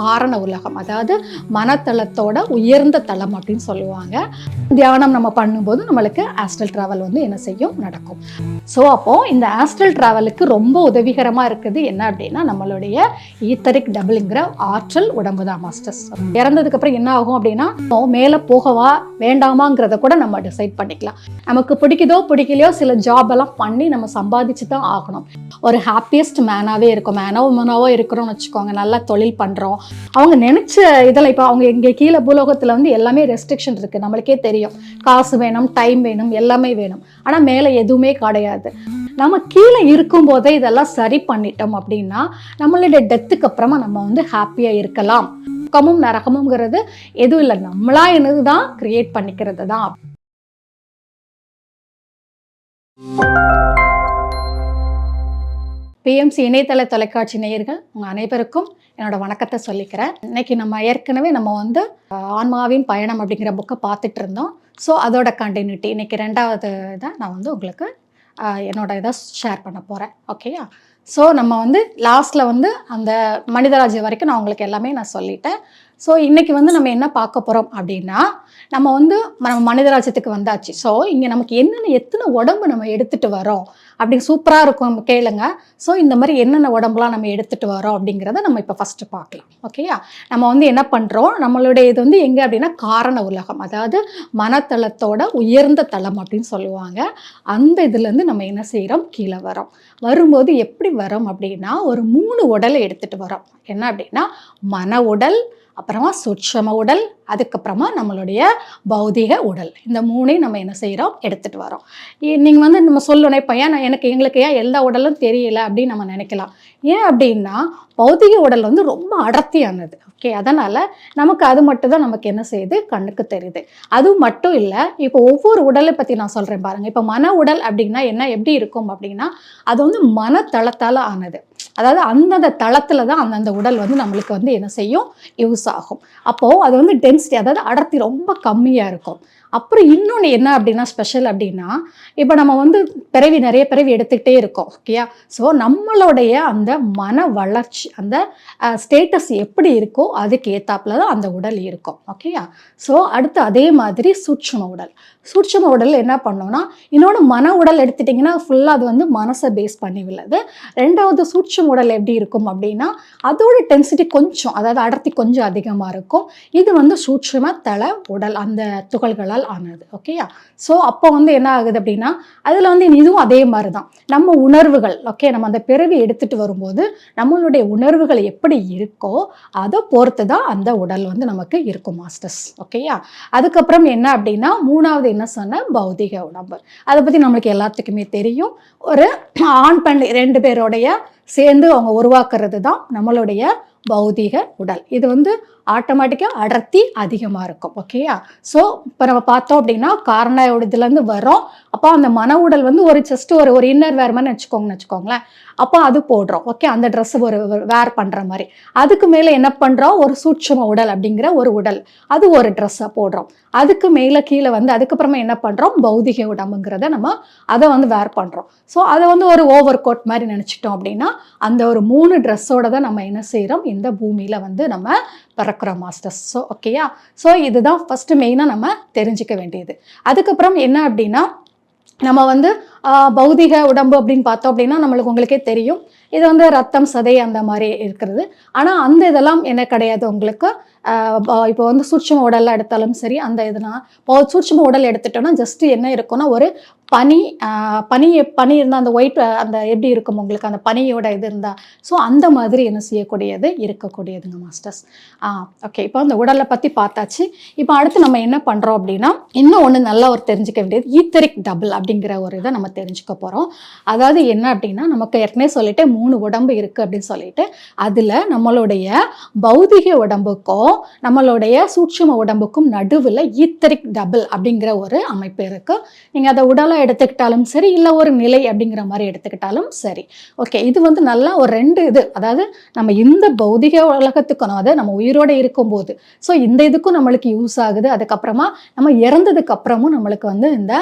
காரண உலகம் அதாவது மனத்தளத்தோட உயர்ந்த தளம் அப்படின்னு சொல்லுவாங்க. தியானம் நம்ம பண்ணும்போது நம்மளுக்கு ஆஸ்ட்ரல் ட்ராவல் வந்து என்ன செய்யும்? நடக்கும். ஸோ அப்போ இந்த ஆஸ்ட்ரல் ட்ராவலுக்கு ரொம்ப உதவிகரமாக இருக்குது என்ன அப்படின்னா நம்மளுடைய ஈத்தரிக் டபுள்ங்கிற ஆற்றல் உடம்பு தான் மாஸ்டர்ஸ் இறந்ததுக்கு அப்புறம் என்ன ஆகும் அப்படின்னா மேலே போகவா வேண்டாமாங்கிறத கூட நம்ம டிசைட் பண்ணிக்கலாம். நமக்கு பிடிக்குதோ பிடிக்கலையோ சில ஜாப் எல்லாம் பண்ணி நம்ம சம்பாதிச்சு தான் ஆகணும். ஒரு ஹாப்பியஸ்ட் மேனாகவே இருக்கும். மேனோ மேனாவோ இருக்கிறோம்னு வச்சுக்கோங்க. நல்லா தொழில் பண்ணுறோம் அவங்க நினச்ச இதில் இப்போ அவங்க இங்கே கீழே பூலோகத்தில் வந்து எல்லாமே ரெஸ்ட்ரிக்ஷன் இருக்குது நம்மளுக்கே தெரியும். காசு வேணும் டைம் வேணும் எல்லாமே வேணும். ஆனால் மேலே எதுவுமே கிடையாது. நம்ம கீழே இருக்கும்போதே இதெல்லாம் சரி பண்ணிட்டோம் அப்படின்னா நம்மளுடைய டெத்துக்கு அப்புறமா நம்ம வந்து ஹாப்பியாக இருக்கலாம். துக்கமும் நரகமுங்கிறது எதுவும் இல்லை. நம்மளா என்னது தான் கிரியேட் பண்ணிக்கிறது தான். பிஎம்சி இணையதள தொலைக்காட்சி நேயர்கள் உங்கள் அனைவருக்கும் என்னோட வணக்கத்தை சொல்லிக்கிறேன். இன்னைக்கு நம்ம ஏற்கனவே நம்ம வந்து ஆன்மாவின் பயணம் அப்படிங்கிற புக்கை பார்த்துட்டு இருந்தோம். ஸோ அதோட கண்டினியூட்டி இன்னைக்கு ரெண்டாவது இதை நான் வந்து உங்களுக்கு என்னோட இதை ஷேர் பண்ண போகிறேன் ஓகேயா ஸோ நம்ம வந்து லாஸ்ட்டில் வந்து அந்த மனிதராஜ்யம் வரைக்கும் நான் உங்களுக்கு எல்லாமே நான் சொல்லிட்டேன். ஸோ இன்றைக்கி வந்து நம்ம என்ன பார்க்க போகிறோம் அப்படின்னா நம்ம வந்து நம்ம மனிதராஜ்யத்துக்கு வந்தாச்சு. ஸோ இங்கே நமக்கு என்னென்ன எத்தனை உடம்பு நம்ம எடுத்துகிட்டு வரோம் அப்படி சூப்பராக இருக்கும் கேளுங்க. ஸோ இந்த மாதிரி என்னென்ன உடம்புலாம் நம்ம எடுத்துகிட்டு வரோம் அப்படிங்கிறத நம்ம இப்போ ஃபஸ்ட்டு பார்க்கலாம். ஓகேயா நம்ம வந்து என்ன பண்ணுறோம் நம்மளுடைய இது வந்து எங்கே அப்படின்னா காரண உலகம். அதாவது மனத்தளத்தோட உயர்ந்த தளம் அப்படின்னு சொல்லுவாங்க. அந்த இதுலேருந்து நம்ம என்ன செய்கிறோம் கீழே வரோம். வரும்போது எப்படி வரோம் அப்படின்னா ஒரு மூணு உடலை எடுத்துகிட்டு வரோம். என்ன அப்படின்னா மன உடல் அப்புறமா சுட்சம உடல் அதுக்கப்புறமா நம்மளுடைய பௌதிக உடல். இந்த மூணையும் நம்ம என்ன செய்கிறோம் எடுத்துகிட்டு வரோம். நீங்கள் வந்து நம்ம சொல்லணும் இப்போ ஏன் எனக்கு எங்களுக்கு ஏன் எல்லா உடலும் தெரியல அப்படின்னு நம்ம நினைக்கலாம். ஏன் அப்படின்னா பௌதிக உடல் வந்து ரொம்ப அடர்த்தியானது. ஓகே அதனால் நமக்கு அது மட்டும் தான் நமக்கு என்ன செய்யுது? கண்ணுக்கு தெரியுது. அது மட்டும் இல்லை இப்போ ஒவ்வொரு உடலை பற்றி நான் சொல்கிறேன் பாருங்கள் இப்போ மன உடல் அப்படின்னா என்ன? எப்படி இருக்கும் அப்படின்னா அது வந்து மனத்தளத்தால் ஆனது. அதாவது அந்தந்த தளத்தில் தான் அந்தந்த உடல் வந்து நம்மளுக்கு வந்து என்ன செய்யும் யூஸ் ஆகும். அப்போது அது வந்து டென்சிட்டி அதாவது அடர்த்தி ரொம்ப கம்மியாக இருக்கும். அப்புறம் இன்னொன்று என்ன அப்படின்னா ஸ்பெஷல் அப்படின்னா இப்போ நம்ம வந்து பிறவி நிறைய பிறவி எடுத்துக்கிட்டே இருக்கோம் ஓகேயா ஸோ நம்மளுடைய அந்த மன வளர்ச்சி அந்த ஸ்டேட்டஸ் எப்படி இருக்கோ அதுக்கு ஏத்தாப்புல தான் அந்த உடல் இருக்கும் ஓகேயா ஸோ அடுத்து அதே மாதிரி சூட்சம உடல். சூட்சும உடல் என்ன பண்ணோம்னா இன்னொன்று மன உடல் எடுத்துட்டிங்கன்னா ஃபுல்லாக அது வந்து மனசை பேஸ் பண்ணி உள்ளது ரெண்டாவது சூட்சும உடல் எப்படி இருக்கும் அப்படின்னா அதோட டென்சிட்டி கொஞ்சம் அதாவது அடர்த்தி கொஞ்சம் அதிகமாக இருக்கும். இது வந்து சூட்சும தலை உடல் அந்த துகள்களால் ஆனது ஓகேயா ஸோ அப்போ வந்து என்ன ஆகுது அப்படின்னா அதில் வந்து இதுவும் அதே மாதிரி தான் நம்ம உணர்வுகள் ஓகே நம்ம அந்த பிறவி எடுத்துட்டு வரும்போது நம்மளுடைய உணர்வுகள் எப்படி இருக்கோ அதை பொறுத்து தான் அந்த உடல் வந்து நமக்கு இருக்கும் மாஸ்டர்ஸ் ஓகேயா அதுக்கப்புறம் என்ன அப்படின்னா மூணாவது என்ன சொன்ன? பௌதிக உடம்பு. அதை பற்றி நம்மளுக்கு எல்லாத்துக்குமே தெரியும். ஒரு ஆண் பெண் ரெண்டு பேரோடைய சேர்ந்து அவங்க உருவாக்குறது தான் நம்மளுடைய பௌதிக உடல். இது வந்து ஆட்டோமேட்டிக்காக அடர்த்தி அதிகமாக இருக்கும் ஓகேயா ஸோ இப்போ நம்ம பார்த்தோம் அப்படின்னா காரணோட இதுலேருந்து வரோம் அப்போ அந்த மன உடல் வந்து ஒரு ஜஸ்ட் ஒரு ஒரு இன்னர் வேர் மாதிரி வச்சுக்கோங்கன்னு வச்சுக்கோங்களேன். அப்போ அது போடுறோம் ஓகே அந்த ட்ரெஸ் ஒரு வேர் பண்ணுற மாதிரி. அதுக்கு மேலே என்ன பண்ணுறோம் ஒரு சூட்சம உடல் அப்படிங்கிற ஒரு உடல். அது ஒரு ட்ரெஸ்ஸை போடுறோம். அதுக்கு மேலே கீழே வந்து அதுக்கப்புறமா என்ன பண்ணுறோம் பௌதிக உடம்புங்கிறத நம்ம அதை வந்து வேர் பண்ணுறோம் ஸோ அதை வந்து ஒரு ஓவர் கோட் மாதிரி நினச்சிட்டோம் அப்படின்னா அந்த ஒரு மூணு ட்ரெஸ்ஸோட தான் நம்ம என்ன செய்கிறோம் இந்த பூமியில் வந்து நம்ம திறக்கிறோம் மாஸ்டர்ஸ் ஸோ ஓகேயா ஸோ இதுதான் ஃபஸ்ட்டு மெயினாக நம்ம தெரிஞ்சுக்க வேண்டியது. அதுக்கப்புறம் என்ன அப்படின்னா நம்ம வந்து பௌதிக உடம்பு அப்படின்னு பார்த்தோம் அப்படின்னா நம்மளுக்கு உங்களுக்கே தெரியும். இது வந்து ரத்தம் சதை அந்த மாதிரி இருக்கிறது. ஆனால் அந்த இதெல்லாம் என்ன கிடையாது உங்களுக்கு. இப்போ வந்து சூட்சம உடல் எடுத்தாலும் சரி அந்த இதுனா இப்போ சூட்சம உடல் எடுத்துட்டோம்னா ஜஸ்ட் என்ன இருக்கும்னா ஒரு பனி பனி பனி இருந்தால் அந்த ஒயிட் அந்த எப்படி இருக்கும் உங்களுக்கு? அந்த பனியோட இது இருந்தால் ஸோ அந்த மாதிரி என்ன செய்யக்கூடியது? இருக்கக்கூடியதுங்க மாஸ்டர்ஸ் ஆ ஓகே இப்போ அந்த உடலை பற்றி பார்த்தாச்சு. இப்போ அடுத்து நம்ம என்ன பண்ணுறோம் அப்படின்னா இன்னும் ஒன்று நல்லா ஒரு தெரிஞ்சுக்க வேண்டியது ஈத்தரிக் டபுள் அப்படிங்கிற ஒரு இதை நம்ம தெரிஞ்சுக்க போகிறோம் அதாவது என்ன அப்படின்னா நமக்கு ஏற்கனவே சொல்லிட்டு மூணு உடம்பு இருக்குது அப்படின்னு சொல்லிட்டு அதில் நம்மளுடைய பௌதிக உடம்புக்கும் நம்மளுடைய சூட்சும உடம்புக்கும் நடுவில் ஈத்தரிக் டபுள் அப்படிங்கிற ஒரு அமைப்பு இருக்குது நீங்கள் அதை உடலாக எடுத்துக்கிட்டாலும் சரி இல்லை ஒரு நிலை அப்படிங்கிற மாதிரி எடுத்துக்கிட்டாலும் சரி. ஓகே இது வந்து நல்லா ஒரு ரெண்டு இது. அதாவது நம்ம இந்த பௌதிக உலகத்துக்கும் அதாவது நம்ம உயிரோடு இருக்கும்போது ஸோ இந்த இதுக்கும் நம்மளுக்கு யூஸ் ஆகுது. அதுக்கப்புறமா நம்ம இறந்ததுக்கு அப்புறமும் நம்மளுக்கு வந்து இந்த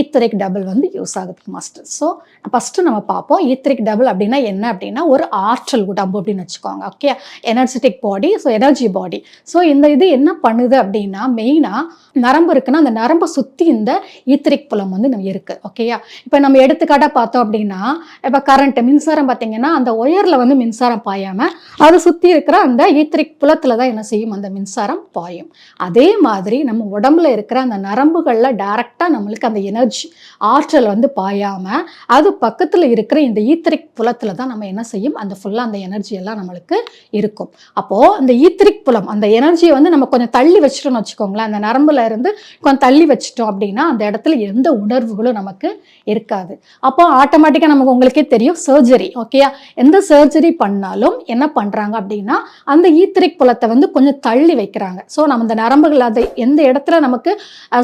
ஈத்தரிக் டபுள் வந்து யூஸ் ஆகுது மாஸ்டர் ஸோ ஃபஸ்ட்டு நம்ம பார்ப்போம். ஈத்தரிக் டபுள் அப்படின்னா என்ன அப்படின்னா ஒரு ஆற்றல் உடம்பு அப்படின்னு வச்சுக்கோங்க. Okay energetic body so energy body so இந்த இது என்ன பண்ணுது அப்படின்னா மெயினாக நரம்பு இருக்குன்னா அந்த நரம்பை சுற்றி இந்த ஈத்திரிக் புலம் வந்து நம்ம இருக்குது ஓகேயா இப்போ நம்ம எடுத்துக்காட்டாக பார்த்தோம் அப்படின்னா இப்போ கரண்ட் மின்சாரம் பார்த்தீங்கன்னா அந்த ஒயரில் வந்து மின்சாரம் பாயாமல் அதை சுற்றி இருக்கிற அந்த ஈத்திரிக் புலத்தில் தான் என்ன செய்யும்? அந்த மின்சாரம் பாயும். அதே மாதிரி நம்ம உடம்புல இருக்கிற அந்த நரம்புகளில் டைரெக்டாக நம்மளுக்கு அந்த எனர்ஜி ஆற்றல் வந்து பாயாமல் அது பக்கத்தில் இருக்கிற இந்த ஈத்திரிக் புலத்தில் தான் நம்ம என்ன செய்யும்? அந்த ஃபுல்லாக அந்த எனர்ஜி எல்லாம் நம்மளுக்கு இருக்கும். அப்போது அந்த ஈத்திரிக் புலம் அந்த எனர்ஜியை வந்து நம்ம கொஞ்சம் தள்ளி வச்சிட்டோம்னு வச்சுக்கோங்களேன். அந்த நரம்புல இருந்து கொஞ்சம் தள்ளி வச்சிட்டோம் அப்படின்னா அந்த இடத்துல எந்த உணர்வுகளும் நமக்கு இருக்காது. அப்போ ஆட்டோமேட்டிக்காக நமக்கு உங்களுக்கே தெரியும் சர்ஜரி ஓகேயா எந்த சர்ஜரி பண்ணாலும் என்ன பண்ணுறாங்க அப்படின்னா அந்த ஈத்திரிக் புலத்தை வந்து கொஞ்சம் தள்ளி வைக்கிறாங்க. ஸோ நம்ம அந்த நரம்புகள் அதை எந்த இடத்துல நமக்கு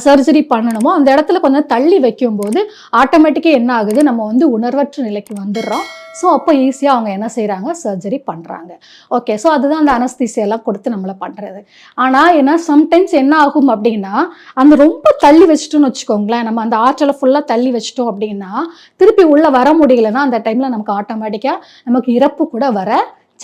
சர்ஜரி பண்ணணுமோ அந்த இடத்துல கொஞ்சம் தள்ளி வைக்கும்போது ஆட்டோமேட்டிக்காக என்ன ஆகுது? நம்ம வந்து உணர்வற்ற நிலைக்கு வந்துடுறோம். ஸோ அப்போ ஈஸியாக அவங்க என்ன செய்கிறாங்க சர்ஜரி பண்ணுறாங்க ஓகே ஸோ அதுதான் அந்த அனஸ்தீசியெல்லாம் கொடுத்து நம்மளை பண்ணுறது ஆனால் என்ன சம்டைம்ஸ் என்ன ஆகும் அப்படின்னா அந்த ரொம்ப தள்ளி வச்சிட்டோம்னு வச்சுக்கோங்களேன். நம்ம அந்த ஆற்றலை ஃபுல்லாக தள்ளி வச்சிட்டோம் அப்படின்னா திருப்பி உள்ளே வர முடியலன்னா அந்த டைமில் நமக்கு ஆட்டோமேட்டிக்காக நமக்கு இறப்பு கூட வர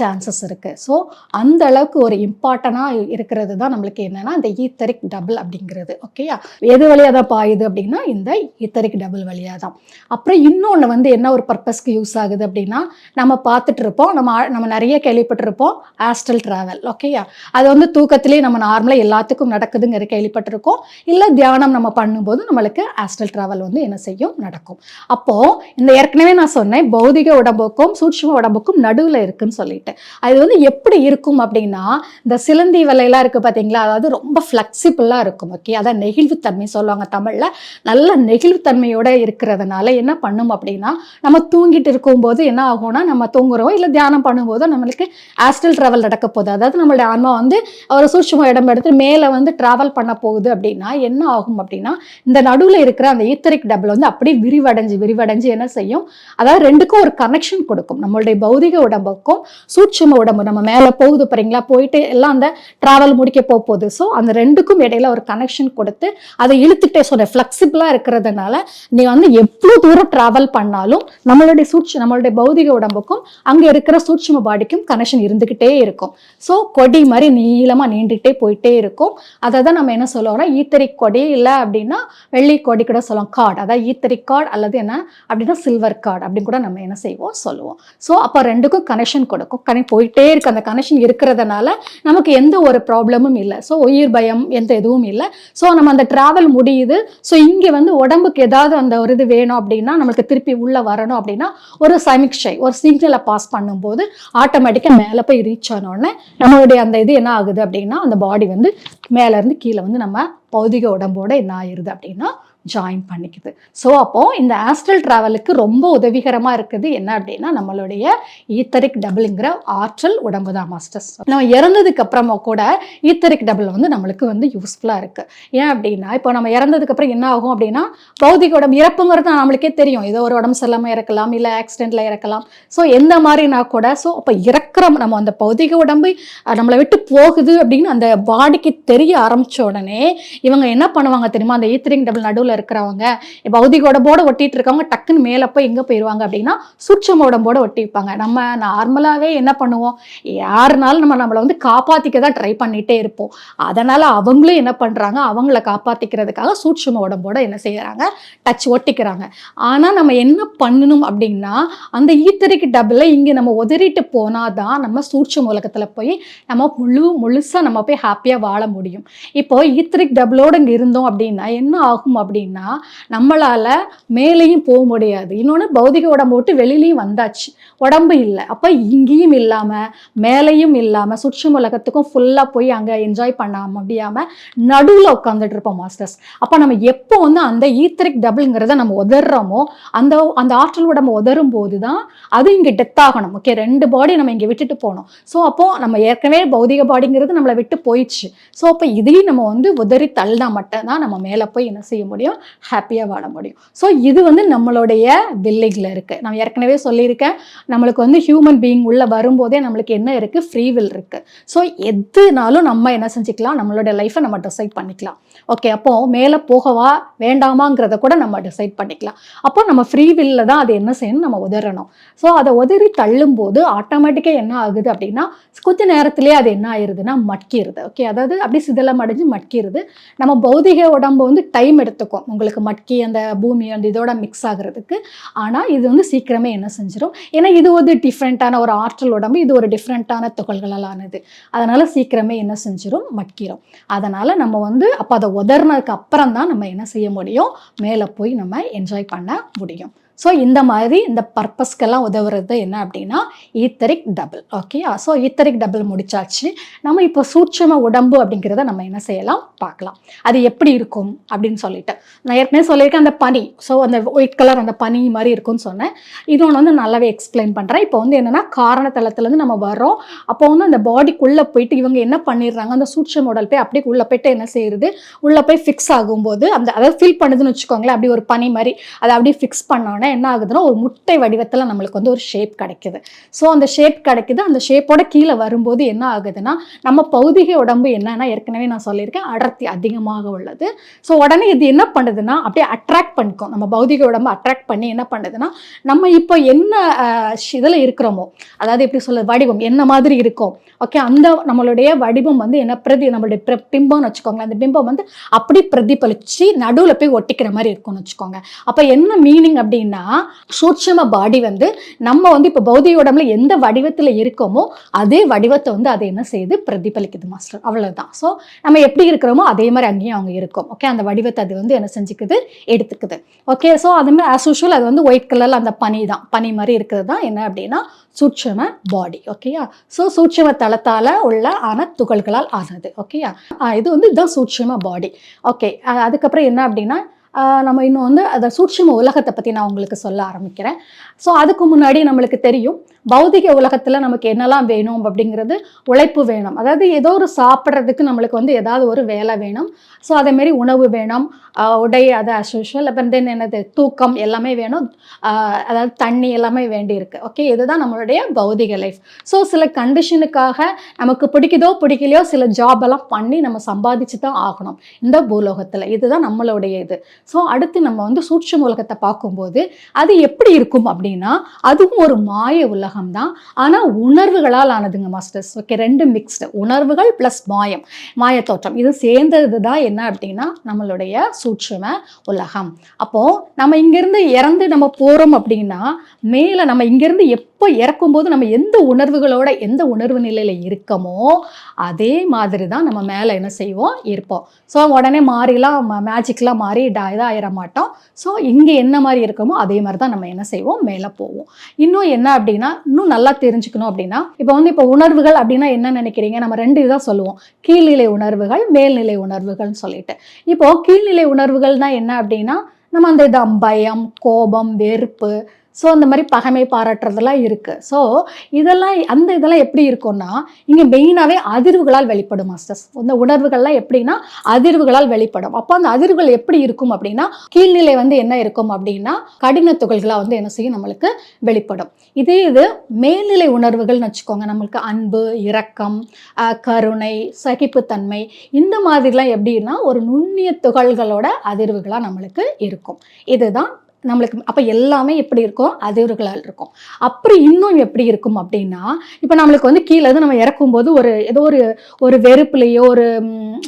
சான்சஸ் இருக்குது ஸோ அந்த அளவுக்கு ஒரு இம்பார்ட்டனாக இருக்கிறது தான் நம்மளுக்கு என்னென்னா இந்த ஈத்தரிக் டபுள் அப்படிங்கிறது. ஓகேயா எது வழியாக தான் பாயுது அப்படின்னா இந்த ஈத்தரிக் டபுள் வழியாக தான். அப்புறம் இன்னொன்று வந்து என்ன ஒரு பர்பஸ்க்கு யூஸ் ஆகுது அப்படின்னா நம்ம பார்த்துட்டு இருப்போம். நம்ம நம்ம நிறைய கேள்விப்பட்டிருப்போம். ஆஸ்ட்ரல் ட்ராவல் ஓகேயா அது வந்து தூக்கத்திலே நம்ம நார்மலாக எல்லாத்துக்கும் நடக்குதுங்கிற கேள்விப்பட்டிருக்கோம். இல்லை தியானம் நம்ம பண்ணும்போது நம்மளுக்கு ஆஸ்ட்ரல் ட்ராவல் வந்து என்ன செய்யும்? நடக்கும். அப்போது இந்த ஏற்கனவே நான் சொன்னேன் பௌதிக உடம்புக்கும் சூட்சும உடம்புக்கும் நடுவில் இருக்குன்னு சொல்லிட்டு அது வந்து எப்படி இருக்கும் அப்படின்னா இந்த சிலந்தி வலையெல்லாம் இருக்குது பார்த்தீங்களா அதாவது ரொம்ப ஃப்ளெக்சிபிளாக இருக்கும் ஓகே அதான் நெகிழ்வுத்தன்மை சொல்லுவாங்க தமிழில். நல்ல நெகிழ்வுத்தன்மையோட இருக்கிறதுனால என்ன பண்ணும் அப்படின்னா நம்ம தூங்கிட்டு இருக்கும்போது என்ன ஆகும்னா நம்ம தூங்குறோம் இல்லை தியானம் பண்ணும்போதோ நம்மளுக்கு ஆஸ்டல் ட்ராவல் நடக்க போகுது. அதாவது நம்மளுடைய ஆன்மா வந்து ஒரு சூட்சம இடம் எடுத்து மேலே வந்து ட்ராவல் பண்ண போகுது அப்படின்னா என்ன ஆகும் அப்படின்னா இந்த நடுவில் இருக்கிற அந்த ஈத்தரிக் டபுள் வந்து அப்படியே விரிவடைஞ்சு விரிவடைஞ்சு என்ன செய்யும்? அதாவது ரெண்டுக்கும் ஒரு கனெக்ஷன் கொடுக்கும். நம்மளுடைய பௌதிக உடம்புக்கும் சூட்சம உடம்பு. நம்ம மேலே போகுது பாருங்களா? போயிட்டு எல்லாம் அந்த ட்ராவல் முடிக்க போக போகுது. ஸோ அந்த ரெண்டுக்கும் இடையில ஒரு கனெக்ஷன் கொடுத்து அதை இழுத்துட்டே சொல்ற ஃப்ளெக்சிபிளாக இருக்கிறதுனால நீ வந்து எவ்வளோ தூரம் ட்ராவல் பண்ணாலும் நம்மளுடைய சூட்ச நம்மளுடைய பௌதிக உடம்புக்கும் அங்கே இருக்கிற சூட்சும பாடிக்கும் கனெக்ஷன் இருந்துக்கிட்டே இருக்கும். ஸோ கொடி மாதிரி நீளமாக நீண்டுகிட்டே போயிட்டே இருக்கும். அதை தான் நம்ம என்ன சொல்லுவோம்னா ஈத்தரி கொடி இல்லை அப்படின்னா வெள்ளி கொடி கூட சொல்லுவோம் கார்டு அதாவது ஈத்தரி கார்டு அல்லது என்ன? அப்படின்னா சில்வர் கார்டு அப்படின்னு கூட நம்ம என்ன செய்வோம்? சொல்லுவோம். ஸோ அப்போ ரெண்டுக்கும் கனெக்ஷன் கொடுக்கும். கனெக்ட் போயிட்டே இருக்கு. அந்த கனெக்ஷன் இருக்கிறதுனால நமக்கு எந்த ஒரு ப்ராப்ளமும் இல்லை. ஸோ உயிர் பயம் எந்த இதுவும் இல்லை. ஸோ நம்ம அந்த ட்ராவல் முடியுது. ஸோ இங்கே வந்து உடம்புக்கு ஏதாவது அந்த ஒரு இது வேணும் அப்படின்னா நம்மளுக்கு திருப்பி உள்ளே வரணும் அப்படின்னா ஒரு சமிக்ஷை ஒரு சிக்னலை பாஸ் பண்ணும்போது ஆட்டோமேட்டிக்காக மேலே போய் ரீச் ஆனோடனே நம்மளுடைய அந்த இது என்ன ஆகுது அப்படின்னா அந்த பாடி வந்து மேலேருந்து கீழே வந்து நம்ம பௌதிக உடம்போட என்ன ஆயிருது அப்படின்னா ஜாயின் பண்ணிக்குது. ஸோ அப்போது இந்த ஆஸ்ட்ரல் ட்ராவலுக்கு ரொம்ப உதவிகரமாக இருக்குது. என்ன அப்படின்னா நம்மளுடைய ஈத்தரிக் டபுளுங்கிற ஆற்றல் உடம்பு தான் மாஸ்டர்ஸ் நம்ம இறந்ததுக்கு அப்புறமா கூட ஈத்தரிக் டபுள் வந்து நம்மளுக்கு வந்து யூஸ்ஃபுல்லாக இருக்குது ஏன் அப்படின்னா இப்போ நம்ம இறந்ததுக்கு அப்புறம் என்ன ஆகும் அப்படின்னா பௌதிக உடம்பு இறப்புங்கிறது நம்மளுக்கே தெரியும். ஏதோ ஒரு உடம்பு செல்லாமல் இறக்கலாம் இல்லை ஆக்சிடெண்ட்டில் இறக்கலாம் ஸோ எந்த மாதிரினா கூட ஸோ அப்போ இறக்குற நம்ம அந்த பௌதிக உடம்பு நம்மளை விட்டு போகுது அப்படின்னு அந்த பாடிக்கு தெரிய ஆரம்பித்த உடனே இவங்க என்ன பண்ணுவாங்க தெரியுமா? அந்த ஈத்தரிங் டபுள் நடுவில் இருக்கிறவங்க. பௌதிக உடம்போட ஒட்டிட்டு இருக்கவங்க டக்குன்னு மேலே போய் எங்கே போயிடுவாங்க அப்படின்னா சூட்சம உடம்போட ஒட்டிப்பாங்க நம்ம நார்மலாகவே என்ன பண்ணுவோம்? யாருனாலும் நம்ம நம்மளை வந்து காப்பாற்றிக்க தான் ட்ரை பண்ணிகிட்டே இருப்போம். அதனால் அவங்களும் என்ன பண்ணுறாங்க அவங்கள காப்பாற்றிக்கிறதுக்காக சூட்சும உடம்போட என்ன செய்கிறாங்க டச் ஒட்டிக்கிறாங்க. ஆனால் நம்ம என்ன பண்ணணும் அப்படின்னா அந்த ஈத்தரிக்கு டபுளை இங்கே நம்ம உதறிட்டு போனால் தான் நம்ம சூட்சம் உலகத்தில் போய் நம்ம முழு முழுசாக நம்ம போய் ஹாப்பியாக வாழ முடியும். இப்போ ஈத்தரிக் டபுளோட இங்கே இருந்தோம் அப்படின்னா என்ன ஆகும் அப்படின்னு அப்படின்னா நம்மளால மேலேயும் போக முடியாது. இன்னொன்று பௌதிக உடம்பு விட்டு வெளியிலையும் வந்தாச்சு. உடம்பு இல்லை. அப்போ இங்கேயும் இல்லாமல் மேலேயும் இல்லாமல் சுற்றும் உலகத்துக்கும் ஃபுல்லாக போய் அங்கே என்ஜாய் பண்ண முடியாமல் நடுவில் உட்காந்துட்டு இருப்போம் மாஸ்டர்ஸ் அப்போ நம்ம எப்போ வந்து அந்த ஈத்தரிக் டபுள்ங்கிறத நம்ம உதறோமோ அந்த அந்த ஆற்றல் உடம்பு உதரும் போது தான் அது இங்கே டெத் ஆகணும். ஓகே ரெண்டு பாடி நம்ம இங்கே விட்டுட்டு போகணும் ஸோ அப்போ நம்ம ஏற்கனவே பௌதிக பாடிங்கிறது நம்மளை விட்டு போயிடுச்சு. ஸோ அப்போ இதையும் நம்ம வந்து உதறி தள்ளினா மட்டும்தான் நம்ம மேலே போய் என்ன செய்ய முடியும்? ஹாப்பியாக வாழ முடியும். ஸோ இது வந்து நம்மளுடைய வில்லிங்கில் இருக்குது நான் ஏற்கனவே சொல்லியிருக்கேன் நம்மளுக்கு வந்து ஹியூமன் பீயிங் உள்ளே வரும்போதே நம்மளுக்கு என்ன இருக்குது ஃப்ரீ வில் இருக்குது ஸோ எதுனாலும் நம்ம என்ன செஞ்சுக்கலாம்? நம்மளோட லைஃப்பை நம்ம டிசைட் பண்ணிக்கலாம். ஓகே அப்போ மேலே போகவா வேண்டாமாங்கிறத கூட நம்ம டிசைட் பண்ணிக்கலாம். அப்போ நம்ம ஃப்ரீ வில்ல தான் அது என்ன செய்யணும்? நம்ம உதறணும். ஸோ அதை உதறி தள்ளும்போது ஆட்டோமேட்டிக்காக என்ன ஆகுது அப்படின்னா கொஞ்ச நேரத்திலே அது என்ன ஆயிருதுன்னா மட்கிருது ஓகே அதாவது அப்படி சிதலம் அடைஞ்சு மட்கிருது நம்ம பௌதிக உடம்பு வந்து டைம் எடுத்துக்கும். உங்களுக்கு மட்கி அந்த பூமி அந்த இதோட மிக்ஸ் ஆகிறதுக்கு. ஆனால் இது வந்து சீக்கிரமே என்ன செஞ்சிடும் ஏன்னா இது ஒரு டிஃப்ரெண்ட்டான ஒரு ஆற்றல் உடம்பு இது ஒரு டிஃப்ரெண்ட்டான துகள்களால் ஆனது அதனால் சீக்கிரமே என்ன செஞ்சிடும் மட்கிரும். அதனால் நம்ம வந்து அப்போ அதை உதறினதுக்கு அப்புறம் தான் நம்ம என்ன செய்ய முடியும்? மேலே போய் நம்ம என்ஜாய் பண்ண முடியும். ஸோ இந்த மாதிரி இந்த பர்பஸ்க்கெல்லாம் உதவுறது என்ன அப்படின்னா etheric double okay so etheric double முடிச்சாச்சு. நம்ம இப்போ சூட்சம உடம்பு அப்படிங்கிறத நம்ம என்ன செய்யலாம்? பார்க்கலாம். அது எப்படி இருக்கும் அப்படின்னு சொல்லிட்டு. நான் ஏற்கனவே சொல்லியிருக்கேன் அந்த பனி. ஸோ அந்த ஒயிட் கலர் அந்த பனி மாதிரி இருக்கும்னு சொன்னேன். இன்னொன்று வந்து நல்லாவே எக்ஸ்பிளைன் பண்ணுறேன் இப்போ வந்து என்னென்னா காரணத்தலத்துலேருந்து நம்ம வர்றோம். அப்போ வந்து அந்த பாடிக்குள்ளே போயிட்டு இவங்க என்ன பண்ணிடுறாங்க? அந்த சூட்சம் உடல் போய் அப்படியே உள்ளே போயிட்டு என்ன செய்யுது? உள்ளே போய் ஃபிக்ஸ் ஆகும்போது அந்த அதாவது ஃபில் பண்ணுதுன்னு வச்சுக்கோங்களேன் அப்படி ஒரு பனி மாதிரி அதை அப்படியே ஃபிக்ஸ் பண்ணோன்னே என்ன ஆகுதுன்னா ஒரு முட்டை வடிவத்தில் நம்மளுக்கு வந்து ஒரு ஷேப் கிடைக்குது. ஸோ அந்த ஷேப் கிடைக்குது. அந்த ஷேப்போட கீழே வரும்போது என்ன ஆகுதுன்னா நம்ம பௌதிக உடம்பு என்னன்னா ஏற்கனவே நான் சொல்லியிருக்கேன் அடர்த்தி அதிகமாக உள்ளது. ஸோ உடனே இது என்ன பண்ணுதுன்னா அப்படியே அட்ராக்ட் பண்ணிக்கும். நம்ம பௌதிக உடம்பு அட்ராக்ட் பண்ணி என்ன பண்ணுதுன்னா நம்ம இப்போ என்ன இதில் இருக்கிறோமோ அதாவது எப்படி சொல்ல வடிவம் என்ன மாதிரி இருக்கும் ஓகே அந்த நம்மளுடைய வடிவம் வந்து என்ன பிரதி நம்மளுடைய பிர- பிம்பம்னு வச்சுக்கோங்களேன். அந்த பிம்பம் வந்து அப்படி பிரதிபலிச்சு நடுவில் போய் ஒட்டிக்கிற மாதிரி இருக்கும்னு வச்சுக்கோங்க. அப்போ என்ன மீனிங் அப்படின்னா சூட்சம பாடி வந்து நம்ம வந்து இப்போ பௌதிக உடம்புல எந்த வடிவத்தில் இருக்கோமோ அதே வடிவத்தை வந்து அதை என்ன செய்யுது? பிரதிபலிக்குது மாஸ்டர் அவ்வளோதான் ஸோ நம்ம எப்படி இருக்கிறோமோ அதே மாதிரி அங்கேயும் அவங்க இருக்கும். ஓகே அந்த வடிவத்தை அது வந்து என்ன செஞ்சுக்குது? எடுத்துக்குது. ஓகே ஸோ அது மாதிரி ஆஸ் யூஷுவல் அது வந்து ஒயிட் கலரில் அந்த பனி தான். பனி மாதிரி இருக்கிறது தான் என்ன அப்படின்னா சூட்சம பாடி ஓகேயா ஸோ சூட்சம தளத்தால் உள்ள ஆன துகள்களால் ஆனது. ஓகேயா இது வந்து இதுதான் சூட்சம பாடி ஓகே அதுக்கப்புறம் என்ன அப்படின்னா நம்ம இன்னும் வந்து அதை சூட்சும உலகத்தை பற்றி நான் உங்களுக்கு சொல்ல ஆரம்பிக்கிறேன். ஸோ அதுக்கு முன்னாடி நம்மளுக்கு தெரியும் பௌதிக உலகத்தில் நமக்கு என்னெல்லாம் வேணும் அப்படிங்கிறது உழைப்பு வேணும். அதாவது ஏதோ ஒரு சாப்பிட்றதுக்கு நம்மளுக்கு வந்து ஏதாவது ஒரு வேலை வேணும். ஸோ அதேமாரி உணவு வேணும் உடை அது as அப்புறம் தென் என்னது? தூக்கம் எல்லாமே வேணும். அதாவது தண்ணி எல்லாமே வேண்டியிருக்கு. ஓகே இதுதான் நம்மளுடைய பௌதிக லைஃப் ஸோ சில கண்டிஷனுக்காக நமக்கு பிடிக்குதோ பிடிக்கலையோ சில ஜாப் எல்லாம் பண்ணி நம்ம சம்பாதிச்சு தான் ஆகணும். இந்த பூலோகத்தில். இதுதான் நம்மளுடைய இது. ஸோ அடுத்து நம்ம வந்து சூட்சம் உலகத்தை பார்க்கும்போது அது எப்படி இருக்கும் அப்படின்னு அதுவும் ஒரு மாய உலகம் தான் ஆனால் உணர்வுகளால் ஆனதுங்க மாஸ்டர்ஸ் ஓகே ரெண்டு மிக்ஸ்டு உணர்வுகள் ப்ளஸ் மாயம். மாய தோற்றம் இது சேர்ந்தது தான் என்ன அப்படின்னா நம்மளுடைய சூட்சும உலகம். அப்போது நம்ம இங்கேருந்து இறந்து நம்ம போகிறோம் அப்படின்னா மேலே நம்ம இங்கேருந்து எப்போ இறக்கும்போது நம்ம எந்த உணர்வுகளோட எந்த உணர்வு நிலையில் இருக்கமோ அதே மாதிரி தான் நம்ம மேலே என்ன செய்வோம்? இருப்போம். ஸோ உடனே மாறிலாம் மேஜிக்லாம் மாறி டா இதாக ஆயிட மாட்டோம். ஸோ இங்கே என்ன மாதிரி இருக்கமோ அதே மாதிரி தான் நம்ம என்ன செய்வோம்? மேலே போவோம் இன்னும் என்ன அப்படின்னா இன்னும் நல்லா தெரிஞ்சுக்கணும் அப்படின்னா இப்போ வந்து இப்போ உணர்வுகள் அப்படின்னா என்ன நினைக்கிறீங்க? நம்ம ரெண்டு இதாக சொல்லுவோம். கீழ்நிலை உணர்வுகள் மேல்நிலை உணர்வுகள்னு சொல்லிட்டு. இப்போ கீழ்நிலை உணர்வுகள்னா என்ன அப்படின்னா நம்ம அந்த இதான் பயம் கோபம் வெறுப்பு ஸோ அந்த மாதிரி பகைமை பாராட்டுறதெல்லாம் இருக்குது ஸோ இதெல்லாம் அந்த இதெல்லாம் எப்படி இருக்கும்னா இங்கே மெயினாகவே அதிர்வுகளால் வெளிப்படும் மாஸ்டர்ஸ் இந்த உணர்வுகள்லாம் எப்படின்னா அதிர்வுகளால் வெளிப்படும். அப்போ அந்த அதிர்வுகள் எப்படி இருக்கும் அப்படின்னா கீழ்நிலை வந்து என்ன இருக்கும் அப்படின்னா கடின துகள்களாக வந்து என்ன செய்யும்? நம்மளுக்கு வெளிப்படும். இதே இது மேல்நிலை உணர்வுகள்னு வச்சுக்கோங்க. நம்மளுக்கு அன்பு இரக்கம் கருணை சகிப்புத்தன்மை இந்த மாதிரிலாம் எப்படின்னா ஒரு நுண்ணிய துகள்களோட அதிர்வுகளாக நம்மளுக்கு இருக்கும். இதுதான் நம்மளுக்கு அப்போ எல்லாமே எப்படி இருக்கும் அதிர்வுகளால் இருக்கும். அப்புறம் இன்னும் எப்படி இருக்கும் அப்படின்னா இப்போ நம்மளுக்கு வந்து கீழே இருந்து நம்ம இறக்கும்போது ஒரு ஏதோ ஒரு ஒரு வெறுப்புலையோ ஒரு ம்,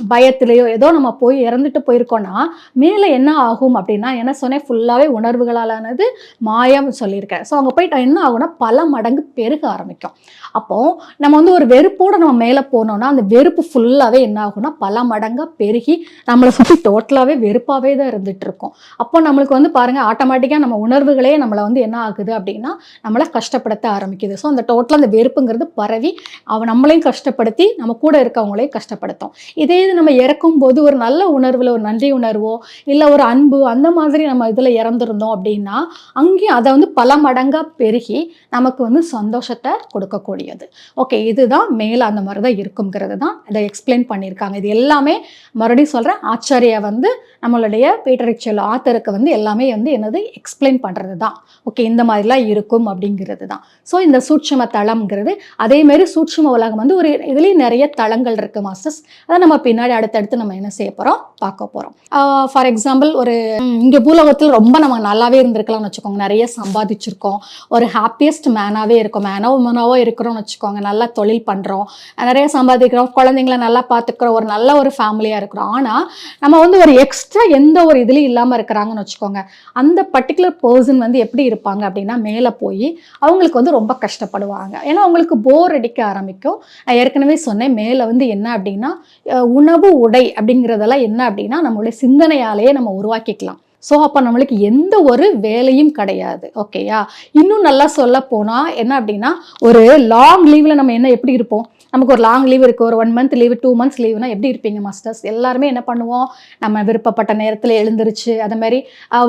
ஏதோ நம்ம போய் இறந்துட்டு போயிருக்கோம்னா மேலே என்ன ஆகும் அப்படின்னா என்ன சொன்னேன் ஃபுல்லாகவே உணர்வுகளாலானது மாயம் சொல்லியிருக்கேன். ஸோ அங்கே போயிட்டு என்ன ஆகும்னா பல மடங்கு பெருக ஆரம்பிக்கும். அப்போ நம்ம வந்து ஒரு வெறுப்போடு நம்ம மேலே போனோம்னா அந்த வெறுப்பு ஃபுல்லாகவே என்ன ஆகும்னா பல மடங்காக பெருகி நம்மளை சுற்றி டோட்டலாகவே வெறுப்பாகவே தான் இருந்துட்டு இருக்கும். அப்போ நம்மளுக்கு வந்து பாருங்க ஆட்டோமேட்டிக்காக நம்ம உணர்வுகளே நம்மளை வந்து என்ன ஆகுது அப்படின்னா நம்மளை கஷ்டப்படுத்த ஆரம்பிக்குது. ஸோ அந்த டோட்டலாக அந்த வெறுப்புங்கிறது பரவி அவ நம்மளையும் கஷ்டப்படுத்தி நம்ம கூட இருக்கவங்களையும் கஷ்டப்படுத்தும். இதே இது நம்ம இறக்கும் போது ஒரு நல்ல உணர்வில் ஒரு நன்றி உணர்வோ இல்லை ஒரு அன்பு அந்த மாதிரி நம்ம இதில் இறந்துருந்தோம் அப்படின்னா அங்கேயும் அதை வந்து பல மடங்காக பெருகி நமக்கு வந்து சந்தோஷத்தை கொடுக்கக்கூடியது. ஓகே இதுதான் மேலே அந்த மாதிரி தான் இருக்குங்கிறது தான் இதை எக்ஸ்பிளைன் பண்ணியிருக்காங்க. இது எல்லாமே மறுபடியும் சொல்கிறேன் ஆச்சாரியா வந்து நம்மளுடைய பீட்டரிக்சல் ஆத்தருக்கு வந்து எல்லாமே வந்து என்ன என்னது எக்ஸ்பிளைன் பண்ணுறது தான் ஓகே இந்த மாதிரிலாம் இருக்கும் அப்படிங்கிறது தான் ஸோ இந்த சூட்சும தளம்ங்கிறது அதேமாரி சூட்சும உலகம் வந்து ஒரு இதுலேயும் நிறைய தளங்கள் இருக்குது மாஸ்டர்ஸ் அதை நம்ம பின்னாடி அடுத்தடுத்து நம்ம என்ன செய்ய போகிறோம் பார்க்க போகிறோம் ஃபார் எக்ஸாம்பிள் ஒரு இங்கே பூலோகத்தில் ரொம்ப நம்ம நல்லாவே இருந்திருக்கலாம்னு வச்சுக்கோங்க. நிறைய சம்பாதிச்சிருக்கோம். ஒரு ஹாப்பியஸ்ட் மேனாகவே இருக்கும். மேனோ உமனாவோ இருக்கிறோம்னு வச்சுக்கோங்க. நல்லா தொழில் பண்ணுறோம் நிறைய சம்பாதிக்கிறோம். குழந்தைங்கள நல்லா பார்த்துக்கிறோம். ஒரு நல்ல ஒரு ஃபேமிலியாக இருக்கிறோம். ஆனால் நம்ம வந்து ஒரு எக்ஸ்ட்ரா எந்த ஒரு இதுலையும் இல்லாமல் இருக்கிறாங்கன்னு வச்சுக்கோங்க. அந்த பர்டிகுலர் பர்சன் வந்து எப்படி இருப்பாங்க அப்படின்னா மேலே போய் அவங்களுக்கு வந்து ரொம்ப கஷ்டப்படுவாங்க. ஏன்னா அவங்களுக்கு போர் அடிக்க ஆரம்பிக்கும். நான் ஏற்கனவே சொன்னேன் மேலே வந்து என்ன அப்படின்னா உணவு உடை அப்படிங்கிறதெல்லாம் என்ன அப்படின்னா நம்மளுடைய சிந்தனையாலேயே நம்ம உருவாக்கிக்கலாம். ஸோ அப்போ நம்மளுக்கு எந்த ஒரு வேலையும் கிடையாது. ஓகேயா இன்னும் நல்லா சொல்ல போனால் என்ன அப்படின்னா ஒரு லாங் லீவில் நம்ம என்ன எப்படி இருப்போம்? நமக்கு ஒரு லாங் லீவ் இருக்குது ஒரு one month leave two months லீவுனா எப்படி இருப்பீங்க மாஸ்டர்ஸ் எல்லாருமே என்ன பண்ணுவோம்? நம்ம விருப்பப்பட்ட நேரத்தில் எழுந்திருச்சு அது மாதிரி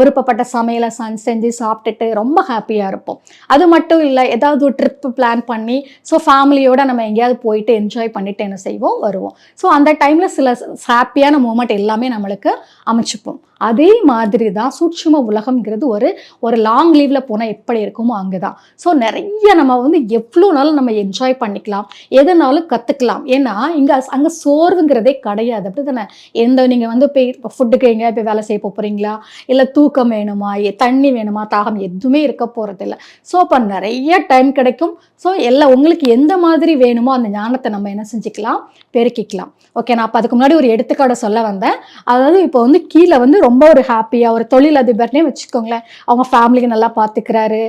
விருப்பப்பட்ட சமையலை சன் செஞ்சு சாப்பிட்டுட்டு ரொம்ப ஹாப்பியாக இருப்போம். அது மட்டும் இல்லை ஏதாவது ஒரு ட்ரிப்பு பிளான் பண்ணி ஸோ ஃபேமிலியோட நம்ம எங்கேயாவது போயிட்டு என்ஜாய் பண்ணிட்டு என்ன செய்வோம்? வருவோம். ஸோ அந்த டைமில் சில ஹாப்பியான மூமெண்ட் எல்லாமே நம்மளுக்கு அமைச்சுப்போம். அதே மாதிரி தான் சூட்சும உலகம்ங்கிறது ஒரு ஒரு லாங் லீவில் போனால் எப்படி இருக்குமோ அங்கே தான் ஸோ நிறைய நம்ம வந்து எவ்வளோ நாளும் நம்ம என்ஜாய் பண்ணிக்கலாம் எதனாலும் கற்றுக்கலாம் ஏன்னா இங்கே அங்கே சோர்வுங்கிறதே கிடையாது. அப்படி தானே எந்த நீங்கள் வந்து போய் ஃபுட்டுக்கு எங்கேயா போய் வேலை செய்ய போகிறீங்களா இல்லை தூக்கம் வேணுமா? தண்ணி வேணுமா? தாகம் எதுவுமே இருக்க போகிறதில்ல ஸோ அப்போ நிறைய டைம் கிடைக்கும். ஸோ எல்லாம் உங்களுக்கு எந்த மாதிரி வேணுமோ அந்த ஞானத்தை நம்ம என்ன செஞ்சுக்கலாம்? பெருக்கிக்கலாம். ஓகே நான் அப்போ அதுக்கு முன்னாடி ஒரு எடுத்துக்காட்டை சொல்ல வந்தேன். அதாவது இப்போ வந்து கீழே வந்து ரொம்ப ஒரு ஹாப்பியாக ஒரு தொழிலதிபர்னே வச்சுக்கோங்களேன். அவங்க ஃபேமிலிக்கு நல்லா பார்த்துக்கிறாரு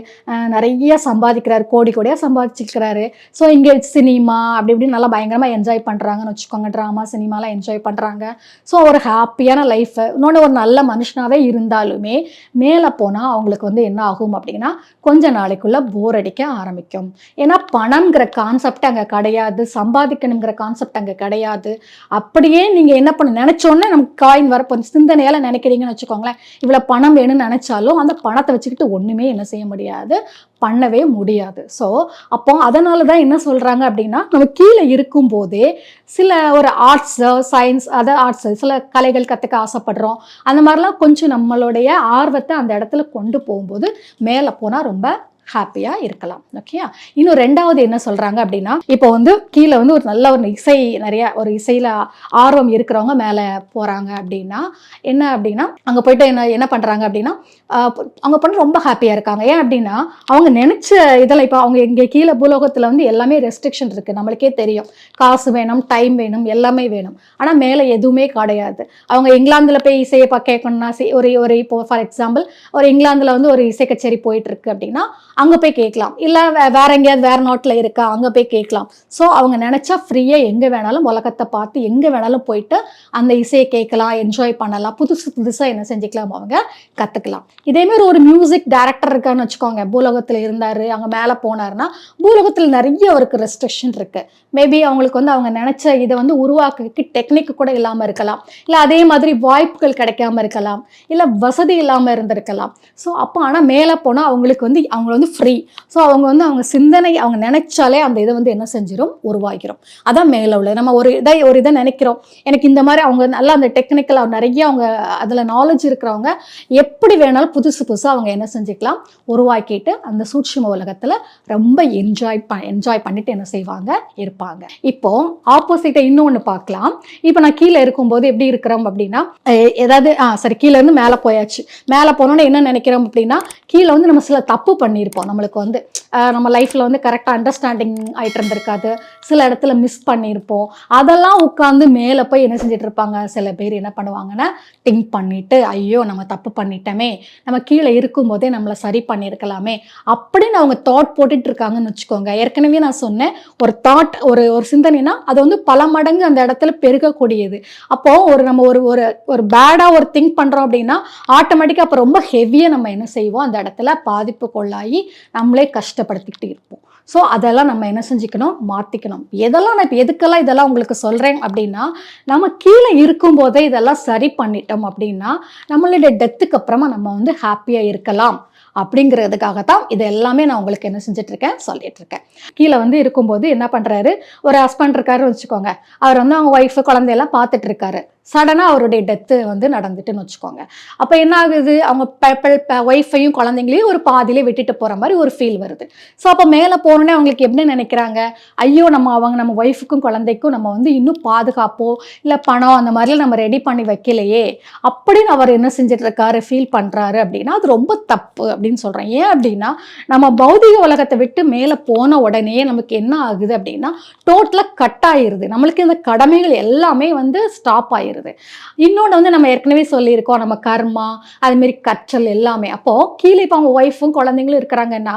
நிறைய சம்பாதிக்கிறாரு. கோடி கோடியாக சம்பாதிச்சிருக்கிறாரு. ஸோ இங்கே சினிமா அப்படி இப்படி நல்லா பயங்கரமாக என்ஜாய் பண்ணுறாங்கன்னு வச்சுக்கோங்க. ட்ராமா சினிமாலாம் என்ஜாய் பண்ணுறாங்க ஸோ ஒரு ஹாப்பியான லைஃப்பை இன்னொன்று ஒரு நல்ல மனுஷனாகவே இருந்தாலுமே மேலே போனால் அவங்களுக்கு வந்து என்ன ஆகும் அப்படின்னா கொஞ்ச நாளைக்குள்ளே போர் அடிக்க ஆரம்பிக்கும். ஏன்னா பணம்ங்கிற கான்செப்ட் அங்கே கிடையாது சம்பாதிக்கணுங்கிற கான்செப்ட் அங்கே கிடையாது. அப்படியே நீங்கள் என்ன பண்ண நினச்சோன்னே நமக்கு காயின் வரப்போ சிந்தனையால் நினைக்கிறீங்கன்னு வச்சுக்கோங்களேன் இவ்வளோ பணம் வேணும்னு நினச்சாலும் அந்த பணத்தை வச்சுக்கிட்டு ஒன்றுமே என்ன செய்ய முடியாது பண்ணவே முடியாது. ஸோ அப்போ அதனால தான் என்ன சொல்கிறாங்க அப்படின்னா நம்ம கீழே இருக்கும்போதே சில ஒரு ஆர்ட்ஸ் சயின்ஸ் அதை ஆர்ட்ஸ் சில கலைகள் கற்றுக்க ஆசைப்படுறோம். அந்த மாதிரிலாம் கொஞ்சம் நம்மளுடைய ஆர்வத்தை அந்த இடத்துல கொண்டு போகும்போது மேலே போனால் ரொம்ப ஹாப்பியாக இருக்கலாம் ஓகேயா இன்னும் ரெண்டாவது என்ன சொல்கிறாங்க அப்படின்னா இப்போ வந்து கீழே வந்து ஒரு நல்ல ஒரு இசை நிறைய ஒரு இசையில் ஆர்வம் இருக்கிறவங்க மேலே போகிறாங்க அப்படின்னா என்ன அப்படின்னா அங்கே போயிட்டு என்ன என்ன பண்ணுறாங்க அப்படின்னா அவங்க பண்ண ரொம்ப ஹாப்பியாக இருக்காங்க. ஏன் அப்படின்னா அவங்க நினச்ச இதில் இப்போ அவங்க இங்கே கீழே பூலோகத்தில் வந்து எல்லாமே ரெஸ்ட்ரிக்ஷன் இருக்குது நம்மளுக்கே தெரியும். காசு வேணும் டைம் வேணும் எல்லாமே வேணும். ஆனால் மேலே எதுவுமே கிடையாது. அவங்க இங்கிலாந்தில் போய் இசையை கேட்கணும்னா ஒரு ஒரு இப்போ ஃபார் எக்ஸாம்பிள் ஒரு இங்கிலாந்தில் வந்து ஒரு இசை கச்சேரி போயிட்டு இருக்கு அப்படின்னா அங்கே போய் கேட்கலாம். இல்லை வேற எங்கேயாவது வேற நாட்டில் இருக்கா? அங்கே போய் கேட்கலாம். ஸோ அவங்க நினச்சா ஃப்ரீயாக எங்கே வேணாலும் உலகத்தை பார்த்து எங்கே வேணாலும் போயிட்டு அந்த இசையை கேட்கலாம் என்ஜாய் பண்ணலாம். புதுசு புதுசாக என்ன செஞ்சுக்கலாம் அவங்க கற்றுக்கலாம் இதேமாரி ஒரு மியூசிக் டைரக்டர் இருக்கான்னு வச்சுக்கோங்க. பூலோகத்தில் இருந்தார் அங்கே மேலே போனாருன்னா பூலோகத்தில் நிறைய அவருக்கு ரெஸ்ட்ரிக்ஷன் இருக்குது மேபி அவங்களுக்கு வந்து அவங்க நினச்ச இதை வந்து உருவாக்குறதுக்கு டெக்னிக் கூட இல்லாமல் இருக்கலாம். இல்லை அதே மாதிரி வாய்ப்புகள் கிடைக்காம இருக்கலாம். இல்லை வசதி இல்லாமல் இருந்திருக்கலாம். ஸோ அப்போ ஆனால் மேலே போனால் அவங்களுக்கு வந்து அவங்கள வந்து வந்து ஃப்ரீ ஸோ அவங்க வந்து அவங்க சிந்தனை அவங்க நினைச்சாலே அந்த இதை வந்து என்ன செஞ்சிடும் உருவாகிரும். அதான் மேலே உள்ள நம்ம ஒரு இதை ஒரு இதை நினைக்கிறோம். எனக்கு இந்த மாதிரி அவங்க நல்லா அந்த டெக்னிக்கலாக நிறைய அவங்க அதில் நாலேஜ் இருக்கிறவங்க எப்படி வேணாலும் புதுசு புதுசாக அவங்க என்ன செஞ்சுக்கலாம்? உருவாக்கிட்டு அந்த சூட்சும உலகத்தில் ரொம்ப என்ஜாய் ப என்ஜாய் பண்ணிட்டு என்ன செய்வாங்க? இருப்பாங்க. இப்போ ஆப்போசிட்டை இன்னொன்று பார்க்கலாம். இப்போ நான் கீழே இருக்கும்போது எப்படி இருக்கிறோம் அப்படின்னா ஏதாவது ஆ சரி கீழேருந்து மேலே போயாச்சு. மேலே போனோன்னே என்ன நினைக்கிறோம் அப்படின்னா கீழே வந்து நம்ம சில தப்பு பண்ணியிருப்போம் இப்போ நம்மளுக்கு வந்து நம்ம லைஃப்பில் வந்து கரெக்டாக அண்டர்ஸ்டாண்டிங் ஆயிட்டு இருந்திருக்காது. சில இடத்துல மிஸ் பண்ணியிருப்போம் அதெல்லாம் உட்காந்து மேலே போய் என்ன செஞ்சுட்டு இருப்பாங்க? சில பேர் என்ன பண்ணுவாங்கன்னா திங்க் பண்ணிவிட்டு ஐயோ நம்ம தப்பு பண்ணிட்டோமே. நம்ம கீழே இருக்கும்போதே நம்மளை சரி பண்ணியிருக்கலாமே. அப்படின்னு அவங்க தாட் போட்டுட்டு இருக்காங்கன்னு வச்சுக்கோங்க. ஏற்கனவே நான் சொன்னேன் ஒரு தாட் ஒரு ஒரு சிந்தனைனா அது வந்து பல மடங்கு அந்த இடத்துல பெருகக்கூடியது. அப்போது ஒரு நம்ம ஒரு ஒரு ஒரு பேடாக ஒரு திங்க் பண்ணுறோம் அப்படின்னா ஆட்டோமேட்டிக்காக அப்போ ரொம்ப ஹெவியாக நம்ம என்ன செய்வோம்? அந்த இடத்துல பாதிப்புக்குள்ளாகி நம்மளே கஷ்டம் கஷ்டப்படுத்திக்கிட்டு இருப்போம். ஸோ அதெல்லாம் நம்ம என்ன செஞ்சுக்கணும்? மாற்றிக்கணும் எதெல்லாம் நான் இப்போ எதுக்கெல்லாம் இதெல்லாம் உங்களுக்கு சொல்கிறேன் அப்படின்னா நம்ம கீழே இருக்கும்போதே இதெல்லாம் சரி பண்ணிட்டோம் அப்படின்னா நம்மளுடைய டெத்துக்கு அப்புறமா நம்ம வந்து ஹாப்பியாக இருக்கலாம். அப்படிங்கிறதுக்காக தான் இது எல்லாமே நான் உங்களுக்கு என்ன செஞ்சுட்டு இருக்கேன் சொல்லிட்டு இருக்கேன் கீழே வந்து இருக்கும்போது என்ன பண்றாரு? ஒரு ஹஸ்பண்ட் இருக்காருன்னு வச்சுக்கோங்க. அவர் வந்து அவங்க ஒய்ஃபு குழந்தையெல்லாம் பார்த்துட்டு இருக்காரு சடனாக அவருடைய டெத்து வந்து நடந்துட்டுன்னு வச்சுக்கோங்க. அப்போ என்ன ஆகுது? அவங்க ஒய்ஃபையும் குழந்தைங்களையும் ஒரு பாதியிலே விட்டுட்டு போகிற மாதிரி ஒரு ஃபீல் வருது. ஸோ அப்போ மேலே போனோடனே அவங்களுக்கு எப்படி நினைக்கிறாங்க? ஐயோ நம்ம அவங்க நம்ம ஒய்ஃபுக்கும் குழந்தைக்கும் நம்ம வந்து இன்னும் பாதுகாப்போ இல்லை பணம் அந்த மாதிரிலாம் நம்ம ரெடி பண்ணி வைக்கலையே. அப்படின்னு அவர் என்ன செஞ்சுட்டு இருக்காரு ஃபீல் பண்ணுறாரு அப்படின்னா அது ரொம்ப தப்பு அப்படின்னு சொல்கிறேன் ஏன் அப்படின்னா நம்ம பௌதிக உலகத்தை விட்டு மேலே போன உடனே நமக்கு என்ன ஆகுது அப்படின்னா டோட்டலாக கட் ஆயிடுது நம்மளுக்கு இந்த கடமைகள் எல்லாமே வந்து ஸ்டாப் ஆயிடுது இன்னொன்று வந்து நம்ம ஏற்கனவே சொல்லியிருக்கோம் நம்ம கர்மா அதுமாரி கற்றல் எல்லாமே. அப்போது கீழே இப்போ அவங்க ஒய்ஃபும் குழந்தைங்களும் இருக்கிறாங்கன்னா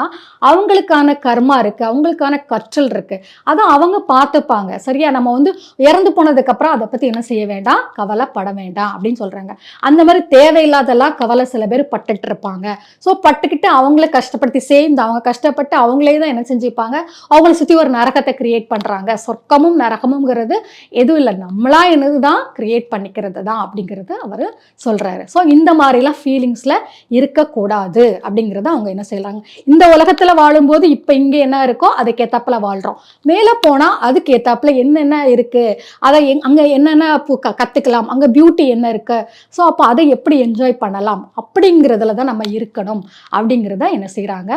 அவங்களுக்கான கர்மா இருக்குது அவங்களுக்கான கற்றல் இருக்குது அதை அவங்க பார்த்துப்பாங்க. சரியா? நம்ம வந்து இறந்து போனதுக்கப்புறம் அதை பற்றி என்ன செய்ய வேண்டாம்? கவலைப்பட வேண்டாம் அப்படின்னு சொல்கிறாங்க அந்த மாதிரி தேவையில்லாதெல்லாம் கவலை சில பேர் பட்டுட்டு இருப்பாங்க. ஸோ பட்டுக்கிட்டு அவங்கள கஷ்டப்படுத்தி சேர்ந்து அவங்க கஷ்டப்பட்டு அவங்களே தான் என்ன செஞ்சுப்பாங்க? அவங்கள சுற்றி ஒரு நரகத்தை கிரியேட் பண்ணுறாங்க சொர்க்கமும் நரகமுங்கிறது எதுவும் இல்லை. நம்மளா என்னது தான் கிரியேட் பண்ணிக்கிறது தான் அப்படிங்கிறது அவர் சொல்கிறாரு ஸோ இந்த மாதிரிலாம் ஃபீலிங்ஸில் இருக்கக்கூடாது அப்படிங்கிறத அவங்க என்ன செய்கிறாங்க இந்த உலகத்தில் வாழும்போது இப்போ இங்கே என்ன இருக்கோ அதுக்கேத்தாப்புல வாழ்கிறோம் மேலே போனால் அதுக்கு என்னென்ன இருக்குது அதை எங் அங்கே என்னென்ன க கற்றுக்கலாம் அங்கே பியூட்டி என்ன இருக்குது ஸோ அப்போ அதை எப்படி என்ஜாய் பண்ணலாம்? அப்படிங்கிறதுல தான் நம்ம இருக்கணும் அப்படிங்கிறத என்ன செய்கிறாங்க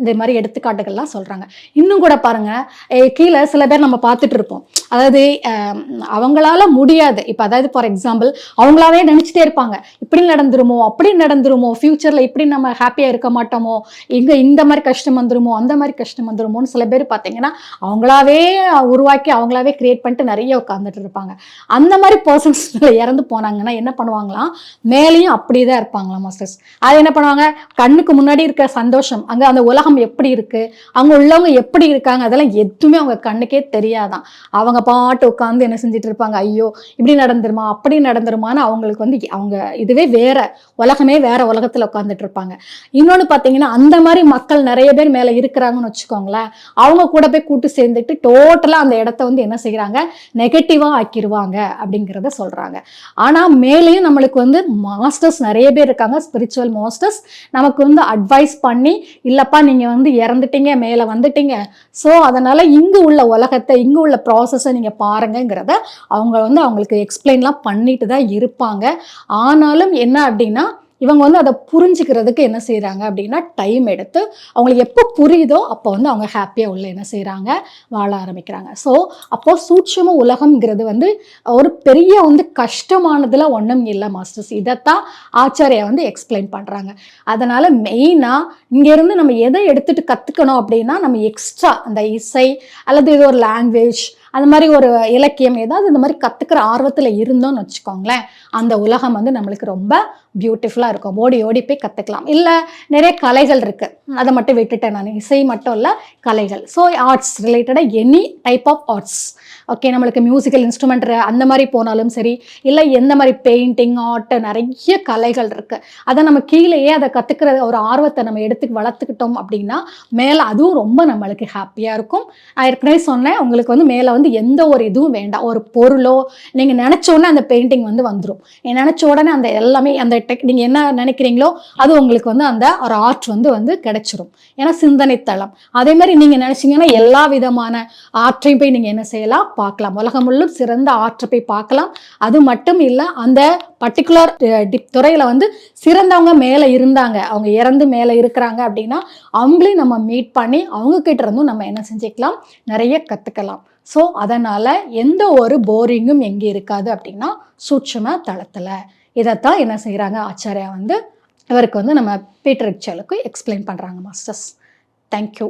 இந்த மாதிரி எடுத்துக்காட்டுகள்லாம் சொல்கிறாங்க இன்னும் கூட பாருங்க கீழே சில பேர் நம்ம பார்த்துட்டு இருப்போம். அதாவது அவங்களால முடியாது. இப்போ அதாவது ஃபார் எக்ஸாம்பிள் அவங்களாவே நினச்சிட்டே இருப்பாங்க. இப்படி நடந்துருமோ அப்படி நடந்துருமோ ஃப்யூச்சரில் இப்படி நம்ம ஹாப்பியாக இருக்க மாட்டோமோ இங்கே இந்த மாதிரி கஷ்டம் வந்துருமோ அந்த மாதிரி கஷ்டம் வந்துருமோன்னு சில பேர் பார்த்தீங்கன்னா அவங்களாவே உருவாக்கி அவங்களாவே கிரியேட் பண்ணிட்டு நிறைய உட்காந்துட்டு இருப்பாங்க. அந்த மாதிரி பர்சன்ஸ் இறந்து போனாங்கன்னா என்ன பண்ணுவாங்களாம் மேலேயும் அப்படி தான் இருப்பாங்களாம் மாஸ்டர்ஸ் அது என்ன பண்ணுவாங்க? கண்ணுக்கு முன்னாடி இருக்க சந்தோஷம் அங்கே அந்த உலகம் எப்படி இருக்கு? அங்கே உள்ளவங்க எப்படி இருக்காங்க? அதெல்லாம் எதுவுமே அவங்க கண்ணுக்கே தெரியாதான். அவங்க பாட்டு உட்காந்து என்ன செஞ்சுட்டு இருப்பாங்க? ஐயோ இப்படி நடந்துருமா? அப்படி நடந்துருமான்னு அவங்களுக்கு வந்து அவங்க இதுவே வேற உலகமே வேற உலகத்தில் உட்காந்துட்டு இருப்பாங்க. இன்னொன்று பார்த்தீங்கன்னா அந்த மாதிரி மக்கள் நிறைய பேர் மேலே இருக்கிறாங்கன்னு வச்சுக்கோங்களேன். அவங்க கூட போய் கூட்டு சேர்ந்துட்டு டோட்டலாக அந்த இடத்த வந்து என்ன செய்கிறாங்க நெகட்டிவாக ஆக்கிடுவாங்க அப்படிங்கிறத சொல்கிறாங்க ஆனால் மேலேயும் நம்மளுக்கு வந்து மாஸ்டர்ஸ் நிறைய பேர் இருக்காங்க ஸ்பிரிச்சுவல் மாஸ்டர்ஸ் நமக்கு வந்து அட்வைஸ் பண்ணி இல்லைப்பா நீங்கள் நீங்கள் வந்து இறந்துட்டீங்க மேலே வந்துட்டீங்க. ஸோ அதனால் இங்கே உள்ள உலகத்தை இங்கே உள்ள ப்ராசஸை நீங்கள் பாருங்கங்கிறத அவங்க வந்து அவங்களுக்கு எக்ஸ்பிளைன்லாம் பண்ணிட்டு தான் இருப்பாங்க. ஆனாலும் என்ன அப்படின்னா இவங்க வந்து அதை புரிஞ்சுக்கிறதுக்கு என்ன செய்கிறாங்க அப்படின்னா டைம் எடுத்து அவங்களுக்கு எப்போ புரியுதோ அப்போ வந்து அவங்க ஹாப்பியாக உள்ள என்ன செய்கிறாங்க வாழ ஆரம்பிக்கிறாங்க. ஸோ அப்போது சூட்சம உலகம்ங்கிறது வந்து ஒரு பெரிய வந்து கஷ்டமானதில் ஒன்றும் இல்லை மாஸ்டர்ஸ் இதைத்தான் ஆச்சாரியா வந்து எக்ஸ்பிளைன் பண்ணுறாங்க அதனால் மெயினாக இங்கேருந்து நம்ம எதை எடுத்துகிட்டு கற்றுக்கணும் அப்படின்னா நம்ம எக்ஸ்ட்ரா அந்த இசை அல்லது இது ஒரு லாங்குவேஜ் அந்த மாதிரி ஒரு இலக்கியம் ஏதாவது இந்த மாதிரி கற்றுக்கிற ஆர்வத்தில் இருந்தோம்னு வச்சுக்கோங்களேன் அந்த உலகம் வந்து நம்மளுக்கு ரொம்ப பியூட்டிஃபுல்லாக இருக்கும். ஓடி ஓடி போய் கற்றுக்கலாம் இல்லை நிறைய கலைகள் இருக்குது அதை மட்டும் விட்டுட்டேன் நான். இசை மட்டும் இல்லை கலைகள். ஸோ ஆர்ட்ஸ் ரிலேட்டடாக any type of arts okay நம்மளுக்கு மியூசிக்கல் இன்ஸ்ட்ருமெண்ட் அந்த மாதிரி போனாலும் சரி இல்லை எந்த மாதிரி பெயிண்டிங் ஆர்ட் நிறைய கலைகள் இருக்குது அதை நம்ம கீழேயே அதை கற்றுக்கிற ஒரு ஆர்வத்தை நம்ம எடுத்து வளர்த்துக்கிட்டோம் அப்படின்னா மேலே அதுவும் ரொம்ப நம்மளுக்கு ஹாப்பியாக இருக்கும். நான் ஏற்கனவே சொன்னேன் உங்களுக்கு வந்து மேலே வந்து எந்த ஒரு இதுவும் வேண்டாம். ஒரு பொருளோ நீங்கள் நினச்ச உடனே அந்த பெயிண்டிங் வந்து வந்துடும் நினச்ச உடனே அந்த எல்லாமே அந்த டெக் நீங்கள் என்ன நினைக்கிறீங்களோ அது உங்களுக்கு வந்து அந்த ஒரு ஆர்ட் வந்து வந்து கிடைச்சிரும். ஏன்னா சிந்தனை தளம் அதே மாதிரி நீங்கள் நினச்சிங்கன்னா எல்லா விதமான ஆற்றையும் போய் நீங்கள் என்ன செய்யலாம்? பார்க்கலாம். உலகம் முழுவதும் சிறந்த ஆற்றை போய் பார்க்கலாம். அது மட்டும் இல்லை அந்த பர்டிகுலர் டிப் துறையில் வந்து சிறந்தவங்க மேலே இருந்தாங்க. அவங்க இறந்து மேலே இருக்கிறாங்க அப்படின்னா அவங்களையும் நம்ம மீட் பண்ணி அவங்க கிட்ட இருந்தும் நம்ம என்ன செஞ்சுக்கலாம்? நிறைய கற்றுக்கலாம் ஸோ அதனால் எந்த ஒரு போரிங்கும் எங்கே இருக்காது அப்படின்னா சூட்சும தளத்தில். இதைத்தான் என்ன செய்கிறாங்க ஆச்சாரியா வந்து இவருக்கு வந்து நம்ம பீட்டர் ரிச்சலுக்கு எக்ஸ்பிளைன் பண்ணுறாங்க மாஸ்டர்ஸ் தேங்க்யூ